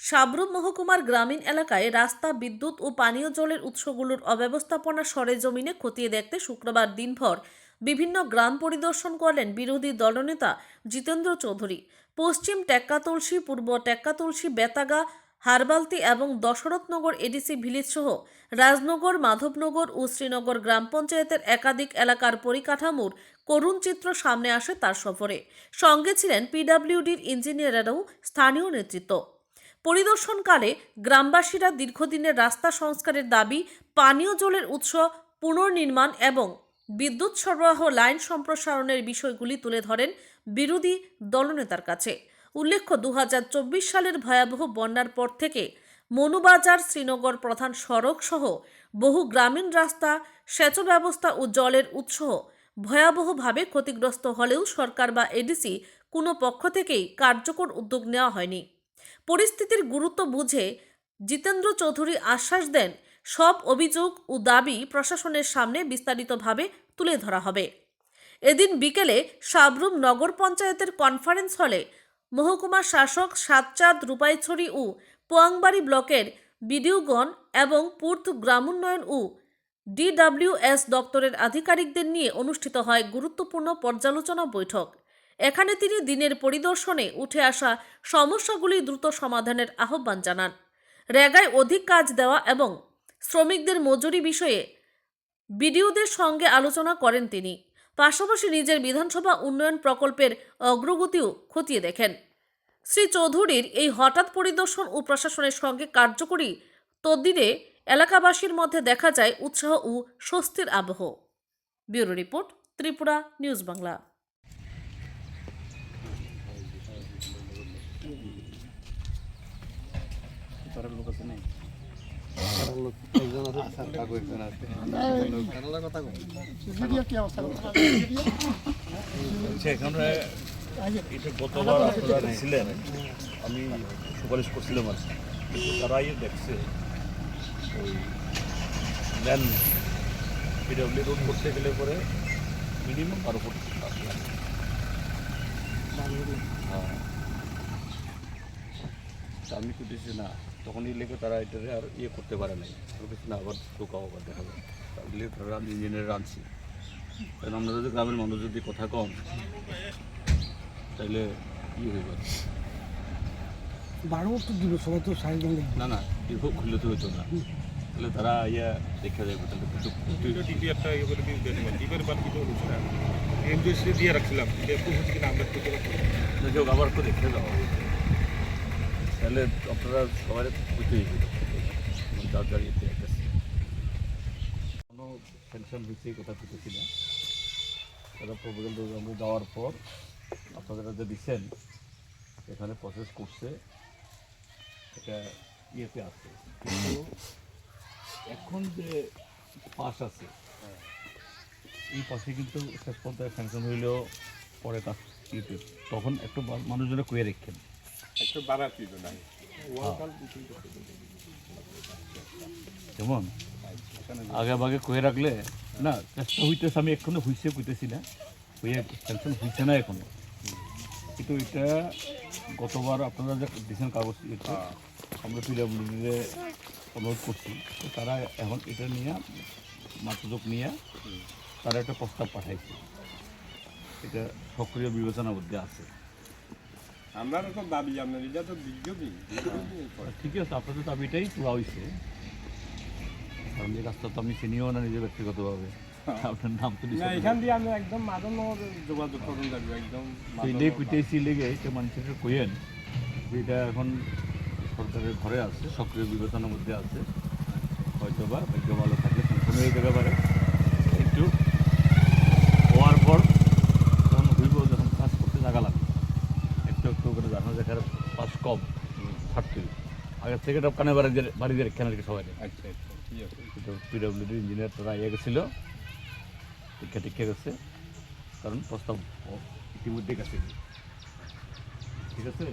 সাবরুম মহকুমার গ্রামীণ এলাকায় রাস্তা, বিদ্যুৎ ও পানীয় জলের উৎসগুলোর অব্যবস্থাপনা সরেজমিনে খতিয়ে দেখতে শুক্রবার দিনভর বিভিন্ন গ্রাম পরিদর্শন করলেন বিরোধী দলনেতা জিতেন্দ্র চৌধুরী। পশ্চিম টেক্কাতুলসী, পূর্ব টেক্কাতুলসী, বেতাগা, হারবালতি এবং দশরথনগর এডিসি ভিলেজ সহ রাজনগর, মাধবনগর ও শ্রীনগর গ্রাম পঞ্চায়েতের একাধিক এলাকার পরিকাঠামোর করুণ চিত্র সামনে আসে তার সফরে। সঙ্গে ছিলেন পিডাব্লিউডির ইঞ্জিনিয়াররাও স্থানীয় নেতৃত্ব। পরিদর্শনকালে গ্রামবাসীরা দীর্ঘদিনের রাস্তা সংস্কারের দাবি, পানীয় জলের উৎস পুনর্নির্মাণ এবং বিদ্যুৎ সরবরাহ লাইন সম্প্রসারণের বিষয়গুলি তুলে ধরেন বিরোধী দলনেতার কাছে। উল্লেখ্য দু হাজার চব্বিশ সালের ভয়াবহ বন্যার পর থেকে মনুবাজার, শ্রীনগর প্রধান সড়ক সহ বহু গ্রামীণ রাস্তা সেচ ব্যবস্থা ও জলের উৎস ভয়াবহভাবে ক্ষতিগ্রস্ত হলেও সরকার বা এডিসি কোনো পক্ষ থেকেই কার্যকর উদ্যোগ নেওয়া হয়নি। পরিস্থিতির গুরুত্ব বুঝে জিতেন্দ্র চৌধুরী আশ্বাস দেন, সব অভিযোগ ও দাবি প্রশাসনের সামনে বিস্তারিতভাবে তুলে ধরা হবে। এদিন বিকেলে সাবরুম নগর পঞ্চায়েতের কনফারেন্স হলে মহকুমা শাসক সাতচাঁদ রূপাইছড়ি ও পোয়াংবাড়ি ব্লকের বিডিওগণ এবং পূর্ত গ্রামোন্নয়ন ও ডিডব্লিউএস দপ্তরের আধিকারিকদের নিয়ে অনুষ্ঠিত হয় গুরুত্বপূর্ণ পর্যালোচনা বৈঠক। এখানে তিনি দিনের পরিদর্শনে উঠে আসা সমস্যাগুলি দ্রুত সমাধানের আহ্বান জানান। রেগায় অধিক কাজ দেওয়া এবং শ্রমিকদের মজুরি বিষয়ে বিডিওদের সঙ্গে আলোচনা করেন তিনি। পাশাপাশি নিজের বিধানসভা উন্নয়ন প্রকল্পের অগ্রগতিও খতিয়ে দেখেন। শ্রী চৌধুরীর এই হঠাৎ পরিদর্শন ও প্রশাসনের সঙ্গে কার্যকরী তদ্দিনে এলাকাবাসীর মধ্যে দেখা যায় উৎসাহ ও স্বস্তির আবহ। Bureau report Tripura news Bangla তার লোক আছে নাই আমি সুপারিশ করছিলাম আর। তারাই দেখছে ওই ল্যান্ড পিডব্লিউ রোড করতে গেলে পরে মিনিমাম বারো কোটি হ্যাঁ আমি করতেছি না তখন এই লেগে তারা এটা আর ইয়ে করতে পারে নাই। বলতেছি না আবার ঢোকাও আবার দেখা তাহলে তারা আমি ইঞ্জিনিয়ার আনছি কারণ আমরা যদি গ্রামের মানুষ যদি কথা কম তাহলে কি হয়ে যাবে বারো বছর দিল সবাই তো জঙ্গল না না দীর্ঘ খুললে তো হইতো না। তাহলে তারা ইয়া দেখা যাবে তাহলে কিন্তু একটা ইয়ে করে দিয়ে দেন টিভির বাদ কিছু হচ্ছে না। এমজিএসি দিয়ে রাখছিলাম আবার তো দেখে দাও তাহলে আপনারা সবাই বুঝতেই যার যার ইয়েতে একটা কোনো টেনশন হয়েছে কথা বুঝতেছি না তারা প্রপোজাল দেওয়ার পর আপনারা যে দিচ্ছেন, এখানে প্রসেস করছে এটা ইয়েতে আছে। কিন্তু এখন যে পাস আছে, এই পাশে কিন্তু শেষ পর্যায়ে স্যাংশন হইলেও পরে কাজ ইয়েতে তখন একটু মানুষজনে কুয়ে রেখেন একটু বাড়াতে যেমন আগে ভাগে কয়ে রাখলে না চেষ্টা হইতেছে আমি এখনও হইছে কইতেছি না। হইয়ে টেনশন হইছে না এখনও। কিন্তু এটা গতবার আপনারা যে দিয়েছেন কাগজ এটা আমরা পিডাব্লিউডিতে অনুরোধ করছি। তো তারা এখন এটা নিয়ে মাতৃযোগ নিয়ে তারা একটা প্রস্তাব পাঠাইছে। এটা সক্রিয় বিবেচনার মধ্যে আছে। আমরা তো দাবি আপনার এটা তো বিজ্ঞপ্তি ঠিক আছে আপনাদের দাবিটাই পুরা হয়েছে কারণ এই রাস্তা তো আমি চিনিও না নিজে ব্যক্তিগতভাবে। আপনার নাম তো না এখান দিয়ে আমরা একদম মাদন যোগাযোগ করুন যাব একদম সেইটাই কুইতেছি লেগে যে মানুষের কইয়েন যে এটা এখন সরকারের ঘরে আছে সক্রিয় বিবেচনার মধ্যে আছে। হয়তো বা ভাগ্য ভালো থাকলে সম্পূর্ণ হয়ে যেতে পারে। একটু হওয়ার পর যখন হইব যখন কাজ করতে জায়গা লাগবে একটু একটু করে পাঁচ কম ছাড়তে হবে। আগের থেকে এটা কানে বাড়ি বাড়ি দিয়ে রেখে নাকি সবাই আচ্ছা আচ্ছা পিডব্লিউডি ইঞ্জিনিয়ার তারা ইয়ে গেছিল। টিকা টিকা গেছে। কারণ প্রস্তাব ইতিমধ্যে গেছে। ঠিক আছে।